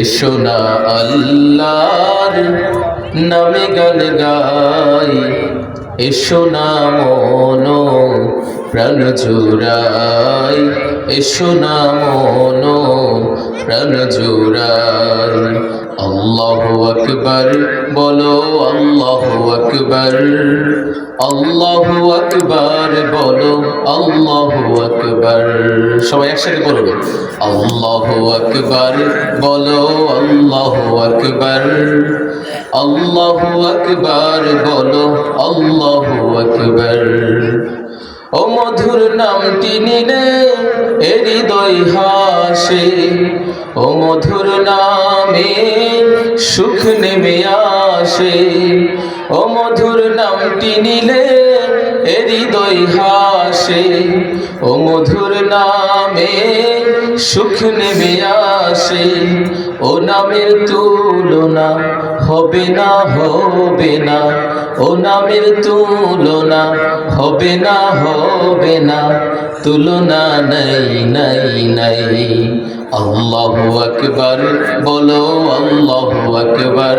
এসো না আল্লাহর নামে গান গাই। এসো না মন প্রাণ জোড়াই। এসো না মন প্রাণ জোড়াই। আল্লাহ আকবর, বলো আল্লাহু আকবার। আল্লাহু আকবার বলো, আল্লাহু আকবার। সবাই একসাথে বলুন আল্লাহু আকবার বলো, আল্লাহু আকবার। আল্লাহু আকবার বলো, আল্লাহু আকবার। ও মধুর নামটি নিলে এ হৃদয় হাসে। ও মধুর নামে সুখ নেমে আসে। ও মধুর নামটি নিলে হৃদয় হাসে। ও মধুর নামে সুখ নেমে আসে। ও নামের তুলনা হবে না হবে না। ও নামের তুলনা হবে না হবে না। তুলনা নাই নাই নাই। আল্লাহু আকবার, বলো আল্লাহু আকবার।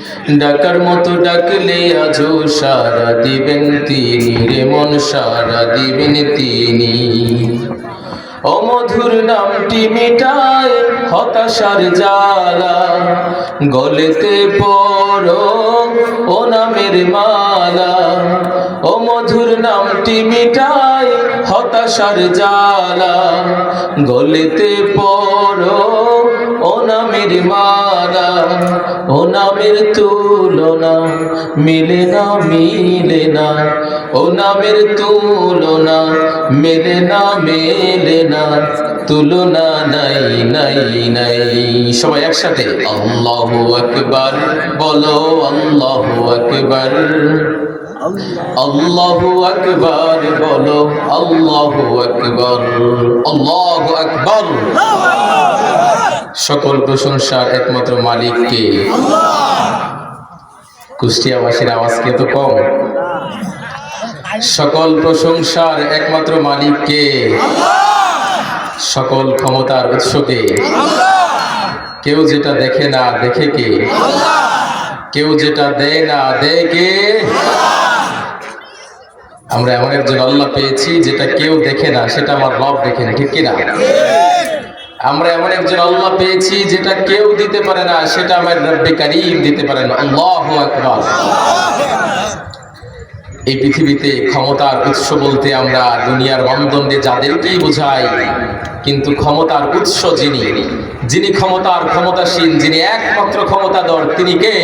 ডাকার মতো ডাকলে আজও সারা দিবেন তিনি রে, মন সারা দিবেন তিনি। অমধুর নামটি মিটায় হতাশার জ্বালা, গলেতে পড়ো ও নামের মালা। ও মধুর নামটি মিটায় হতাশার জ্বালা, গলেতে পড়ো নামের মালা ও নামের তুলনা মিলে না মিলে না। ও নামের তুলনা মেলে না মেলে না। তুলনা নাই নাই নাই। সবাই একসাথে, আল্লাহু আকবার, বলো আল্লাহু আকবার। আল্লাহু আকবার, বলো আল্লাহু আকবার। আল্লাহু আকবার। সকল প্রশংসার একমাত্র মালিককে কুষ্টিয়াবাসীর আওয়াজ কে তো কম? সকল প্রশংসার একমাত্র মালিককে সকল ক্ষমতার উৎসকে কেউ যেটা দেখে না, দেখে কে? কেউ যেটা দেয় না, দেয় কে? আমরা এমন একজন আল্লাহ পেয়েছি যেটা কেউ দেখে না, সেটা আমার রব দেখে না, ঠিক কিনা? আমরা এমন একজন আল্লাহ পেয়েছি যেটা কেউ দিতে পারে না, সেটা আমার রব্বে কারিম দিতে পারে না। আল্লাহ এই পৃথিবীতে ক্ষমতার উৎস বলতে আমরা দুনিয়ার মানদণ্ডে যাদেরকেই বোঝাই, কিন্তু ক্ষমতার উৎস যিনি যিনি ক্ষমতার ক্ষমতাসীন, যিনি একমাত্র ক্ষমতাধর, তিনি কে?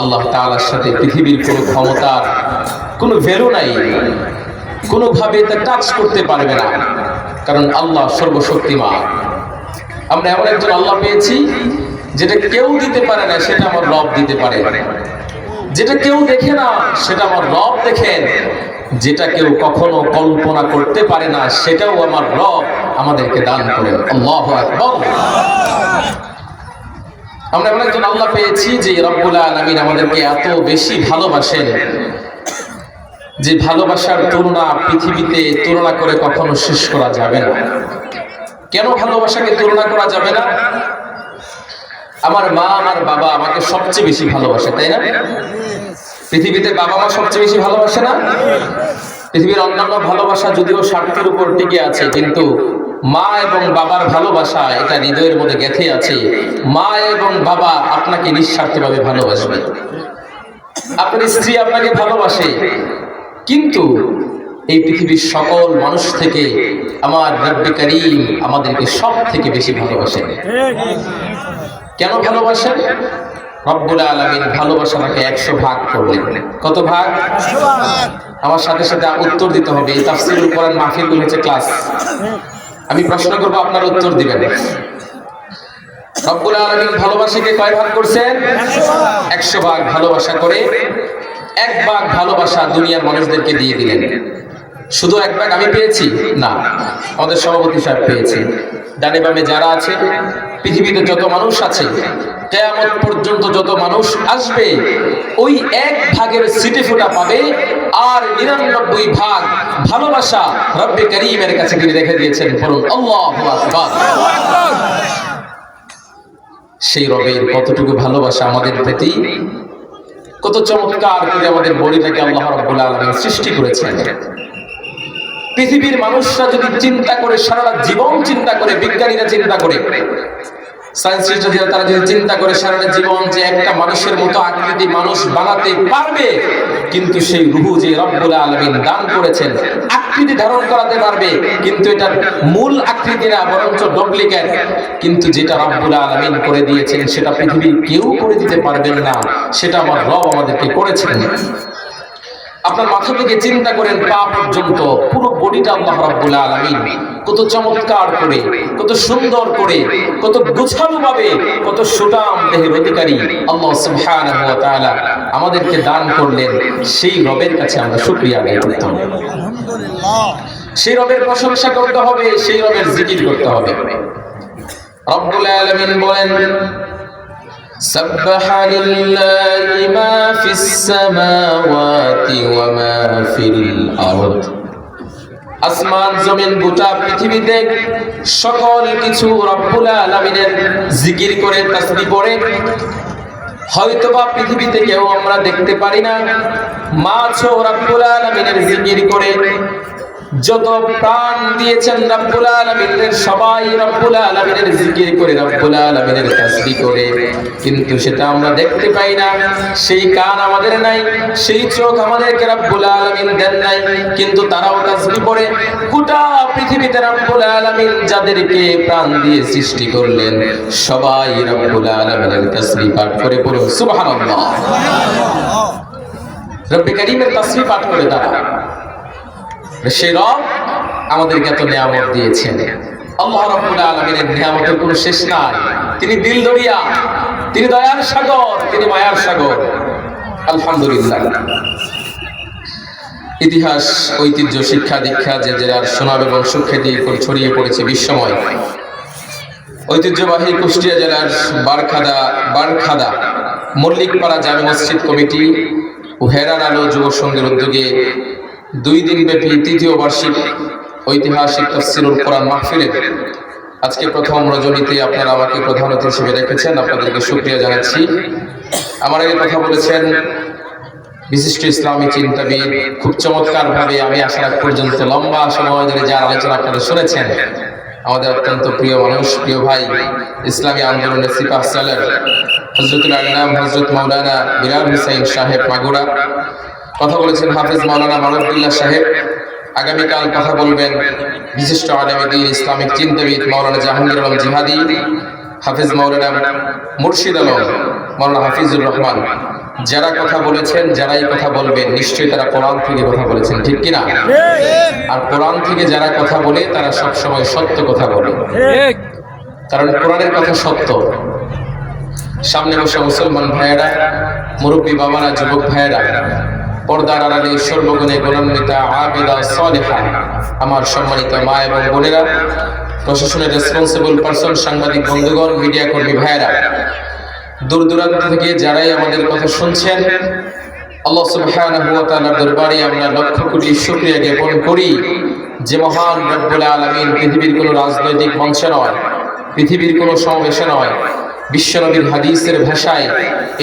আল্লাহ তাআলার সাথে পৃথিবীর কোনো ক্ষমতার কোনো ভ্যালু নাই, কোনোভাবে তা টাচ করতে পারবে না। কারণ আল্লাহ সর্বশক্তিমান। আমরা এমন একজন আল্লাহ পেয়েছি, যেটা কেউ দিতে পারে না, সেটা আমার রব দিতে পারে। যেটা কেউ দেখে না, সেটা আমার রব দেখেন। যেটা কেউ কখনো কল্পনা করতে পারে না, সেটাও আমার রব আমাদেরকে দান করেন। আল্লাহু আমরা এমন একজন আল্লাহ পেয়েছি, যে রব্বুল আলামিন আমাদেরকে এত বেশি ভালোবাসেন। যে ভালোবাসার তুলনা পৃথিবীতে তুলনা করে কখনো শেষ করা যাবে না। কেন ভালোবাসাকে তুলনা করা যাবে না? আমার মা, আমার বাবা আমাকে সবচেয়ে বেশি ভালোবাসে, তাই না? পৃথিবীতে বাবা মা সবচেয়ে বেশি ভালোবাসে না? পৃথিবীর অন্যান্য ভালোবাসা যদিও স্বার্থের উপর টিকে আছে, কিন্তু মা এবং বাবার ভালোবাসা এটা হৃদয়ের মধ্যে গেথে আছে। মা এবং বাবা আপনাকে নিঃস্বার্থভাবে ভালোবাসবে। আপনার স্ত্রী আপনাকে ভালোবাসে কিন্তু এই পৃথিবীর সকল মানুষ থেকে আমার রব্বে করিম আমাদেরকে সব থেকে বেশি ভালোবাসেন। কেন ভালোবাসেন? রব্বুল আলমিন ভালোবাসাটাকে একশো ভাগ করলেন। কত ভাগ? আমার সাথে সাথে উত্তর দিতে হবে। এই তাফসিরুল কোরআন মাহফিলগুলো হচ্ছে ক্লাস। আমি প্রশ্ন করব, আপনার উত্তর দিবেন। রব্বুল আলমিন ভালোবাসাকে কয় ভাগ করছেন? একশো ভাগ ভালোবাসা করে এক ভাগ ভালোবাসা দুনিয়ার মানুষদেরকে দিয়ে দিলেন। শুধু এক ভাগ আমি পেয়েছি? না। আমাদের সভাপতি সাহেব পেয়েছে। ডানে বামে যারা আছে, পৃথিবীতে যত মানুষ আছে, কেয়ামত পর্যন্ত যত মানুষ আসবে, ওই এক ভাগের সিটে ফোটা পাবে আর নিরানব্বই ভাগ ভালোবাসা রব্বে করিমের কাছে তিনি রেখে দিয়েছেন বলুন আল্লাহ সেই রবের কতটুকু ভালোবাসা আমাদের প্রতি কত চমৎকার করে আমাদের থেকে আল্লাহ রাব্বুল আলামিন সৃষ্টি করেছেন। পৃথিবীর মানুষরা যদি চিন্তা করে সারা জীবন চিন্তা করে, বিজ্ঞানীরা চিন্তা করে তারা যদি চিন্তা করে সারাটা জীবন যে একটা মানুষের মতো আকৃতি মানুষ বানাতে পারবে, কিন্তু সেই রুহু যে রব্বুল আলামিন দান করেছেন, আকৃতি ধারণ করাতে পারবে, কিন্তু এটার মূল আকৃতি না, বরঞ্চ ডুপ্লিকেট কিন্তু যেটা রব্বুল আলামিন করে দিয়েছেন, সেটা পৃথিবীর কেউ করে দিতে পারবেন না, সেটা আমার রব আমাদেরকে করেছেন। আপনার মাথা থেকে চিন্তা করেন পা পর্যন্ত পুরো বডিটা আল্লাহ রাব্বুল আলামিন। কত চমৎকার করে কত সুন্দর করে কত গুছালো ভাবে কত সুটাম দেহের অধিকারী আল্লাহ সুবহানাহু ওয়া তাআলা আমাদেরকে দান করলেন। সেই রবের কাছে আমরা শুকরিয়া আদায় করতে হবে। সেই রবের প্রশংসা করতে হবে সেই রবের জিকির করতে হবে। রব্বুল আলামিন বলেন سبح لله ما في السماوات وما في الأرض আসমান জমিন গোটা পৃথিবীতে সকল কিছু রব্বুল আলামিনের জিকির করে তাসবিহ পড়ে হয়তোবা পৃথিবীতে কেউ আমরা দেখতে পারি না মাছও রব্বুল আলামিনের জিকির করে যত প্রাণ দিয়েছেন রব্বুল আলামিনের সবাই রব্বুল আলামিনের জিকির করে রব্বুল আলামিনের তাসবিহ করে। কিন্তু সেটা আমরা দেখতে পাই না। সেই কান আমাদের নাই সেই চোখ আমাদেরকে রব্বুল আলামিন দেন নাই কিন্তু তারাও তাসবিহ পড়ে। গোটা পৃথিবীতে রব্বুল আলামিন যাদেরকে প্রাণ দিয়ে সৃষ্টি করলেন সবাই রব্বুল আলামিনের তাসবিহ পাঠ করে পড়ুন। সুবহানাল্লাহ। রব্বি কারীমের তাসবিহ পাঠ করে তারা। সে রব আমাদেরকে এত নিয়ামত দিয়েছেন। আল্লাহ রাব্বুল আলামিনের নিয়ামতের কোনো শেষ নাই। তিনি দিল দরিয়া, তিনি দয়ার সাগর, তিনি মায়ার সাগর। আলহামদুলিল্লাহ। ইতিহাস, ঐতিহ্য, শিক্ষা, দীক্ষা, যে জেলার সুনাম এবং সুখ্যাতি ছড়িয়ে পড়েছে বিশ্বময়। ঐতিহ্যবাহী কুষ্টিয়া জেলার বারখাদা বারখাদা, মল্লিকপাড়া জামে মসজিদ কমিটি ও হেরার আলো যুব উদ্যোগে দুই দিন ব্যাপী তৃতীয় বার্ষিক ঐতিহাসিক তফসিরুল কোরআন মাহফিলের আজকে প্রথম রজনীতে আপনারা আমাকে প্রধান অতিথি হিসেবে রেখেছেন, আপনাদেরকে শুক্রিয়া জানাচ্ছি। আমার আগে কথা বলেছেন বিশিষ্ট ইসলামী চিন্তাবিদ, খুব চমৎকার ভাবে আমি আসার পর্যন্ত লম্বা সময় ধরে যার আলোচনা আপনারা শুনেছেন। আমাদের অত্যন্ত প্রিয় মানুষ, প্রিয় ভাই, ইসলামী আন্দোলনের সিপাহ সালার হজরতুল আলম হজরত মৌলানা বিলাল হুসাইন সাহেব মাগুরা। কথা বলেছেন হাফিজ মাওলানা মানবুল্লাহ সাহেব। আগামীকাল কথা বলবেন বিশিষ্ট আলমী ইসলামিক চিন্তাবিদ মাওলানা জাহাঙ্গীর আলম জিহাদি, হাফিজ মাওলানা মুর্শিদ আলম, মাওলানা হাফিজুর রহমান। যারা কথা বলেছেন, যারাই কথা বলবেন, নিশ্চয়ই তারা কোরআন থেকে কথা বলেছেন, ঠিক কিনা? আর কোরআন থেকে যারা কথা বলে, তারা সবসময় সত্য কথা বলে। কারণ কোরআনের কথা সত্য। সামনে বসে মুসলমান ভাইয়েরা, মুরব্বী বাবারা, যুবক ভাইয়েরা পর্দার আড়ালে সর্বগুণে গুণান্বিতা, আবেদা আমার সম্মানিত মা এবং বোনেরা, প্রশাসনের রেসপন্সিবল সাংবাদিক, বন্ধুগণ, মিডিয়া কর্মী ভাইয়েরা দূর দূরান্ত থেকে যারাই আমাদের কথা শুনছেন, আল্লাহ সুবহানাহু ওয়া তাআলার দরবারে আমরা লক্ষ কোটি শুকরিয়া জ্ঞাপন করি যে মহান রব্বুল আলামিন পৃথিবীর কোনো রাজনৈতিক মঞ্চে নয়, পৃথিবীর কোনো সমাবেশে নয় বিশ্বনবীর হাদিসের ভাষায়,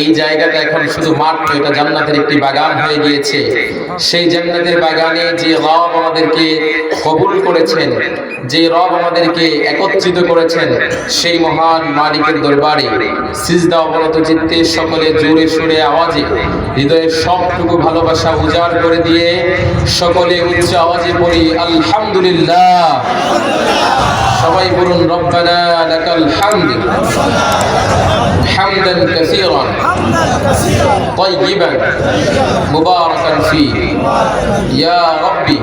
এই জায়গাটা এখন শুধু মাঠ এটা জান্নাতের একটি বাগান হয়ে গিয়েছে। সেই জান্নাতের বাগানে যে রব আমাদেরকে কবুল করেছেন, যে রব আমাদেরকে একত্রিত করেছেন, সেই মহান মালিকের দরবারে সিজদা অবনত চিত্তে সকলে জোরে সুরে আওয়াজে হৃদয়ের সবটুকু ভালোবাসা উজাড় করে দিয়ে সকলে উচ্চ আওয়াজে পড়ি আলহামদুলিল্লাহ। সবাই বলুন রব্বানা লাকাল হামদ হামদান কাসীরান طيبا مباركا فيه يا ربي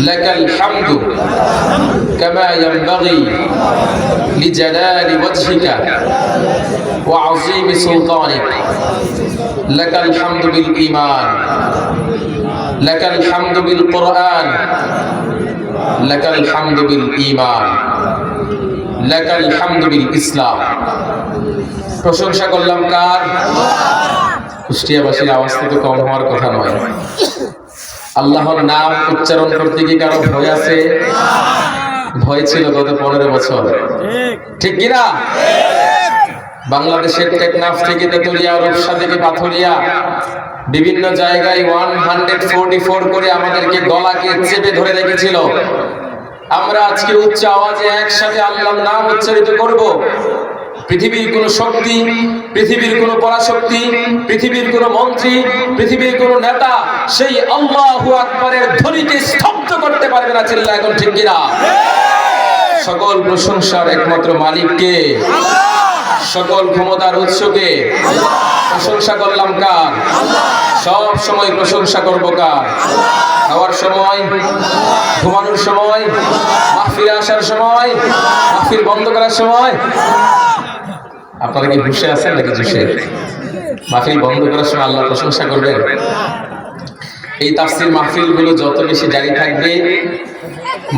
لك الحمد كما ينبغي لجلال وجهك وعظيم سلطانك لك الحمد بالإيمان لك الحمد بالقرآن লাকাল হামদু বিল ঈমান, লাকাল হামদু বিল ইসলাম। প্রশংসা করলাম কার? কুষ্টিয়াবাসীর তো কম হওয়ার কথা নয়। আল্লাহর নাম উচ্চারণ করতে কি কারও ভয় আছে? ভয় ছিল গত পনেরো বছর। ঠিক কিনা বাংলাদেশের টেকনাফ থেকে তেতুলিয়া, রূপসা থেকে পাথরিয়া বিভিন্ন জায়গায় ওয়ান হান্ড্রেড ফোরটি ফোর করে আমাদেরকে গলাকে চেপে ধরে রেখেছিল। আমরা আজকে উচ্চ আওয়াজে একসাথে আল্লাহর নাম উচ্চারিত করব। পৃথিবীর কোন শক্তি পৃথিবীর কোন পরাশক্তি পৃথিবীর কোন মন্ত্রী পৃথিবীর কোন নেতা সেই আল্লাহু আকবারের ধ্বনিকে স্তব্ধ করতে পারবে না চিল্লা এখন ঠিক কিনা? সকল প্রশংসার একমাত্র মালিককে সকল ক্ষমতার উৎসকে প্রশংসা করলাম কার? সব সময় প্রশংসা করব কার? খাওয়ার সময়, ঘুমানোর সময়, মাহফিলে আসার সময়, মাহফিল বন্ধ করার সময়। আপনারা কি বসে আছেন নাকি জুসে মাহফিল বন্ধ করার সময় আল্লাহ প্রশংসা করবেন? এই তাফসির মাহফিলগুলো যত বেশি জারি থাকবে,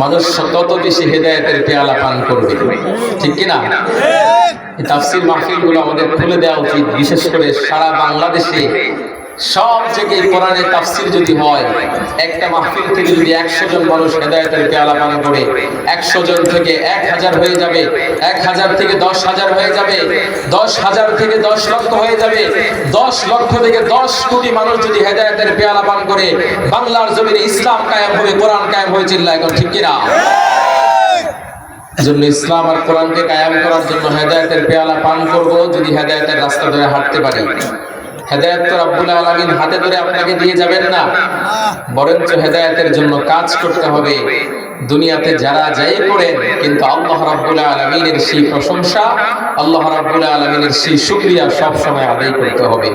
মানুষ তত বেশি হেদায়তের পেয়ালা পান করবে। ঠিক কিনা? এই তাফসির মাহফিলগুলো আমাদের খুলে দেওয়া উচিত, বিশেষ করে সারা বাংলাদেশে সব জায়গায় কোরআনের তাফসির যদি হয়, একটা মাহফিল থেকে যদি একশো জন মানুষ হেদায়তের পেয়ালা পান করে, একশো জন থেকে এক হাজার হয়ে যাবে, এক হাজার থেকে দশ হাজার হয়ে যাবে, দশ হাজার থেকে দশ লক্ষ হয়ে যাবে, দশ লক্ষ থেকে দশ কোটি মানুষ যদি হেদায়তের পেয়ালা পান করে, বাংলার জমিনে ইসলাম কায়েম হবে, কোরআন কায়েম হয়ে চিল্লা এখন ঠিক কিনা? জন্য ইসলাম আর কোরআনকে কায়াম করার জন্য হেদায়তের পেয়ালা পান করব, যদি হেদায়তের রাস্তা ধরে হাঁটতে পারি। হেদায়ত আপনাকে দিয়ে যাবেন না। হেদায়তের জন্য কাজ করতে হবে। দুনিয়াতে যারা যাই কিন্তু আল্লাহ আলামিনের সেই প্রশংসা, আল্লাহ রাব্বুল আলামিনের সেই শুকরিয়া সব সময় আদায় করতে হবে।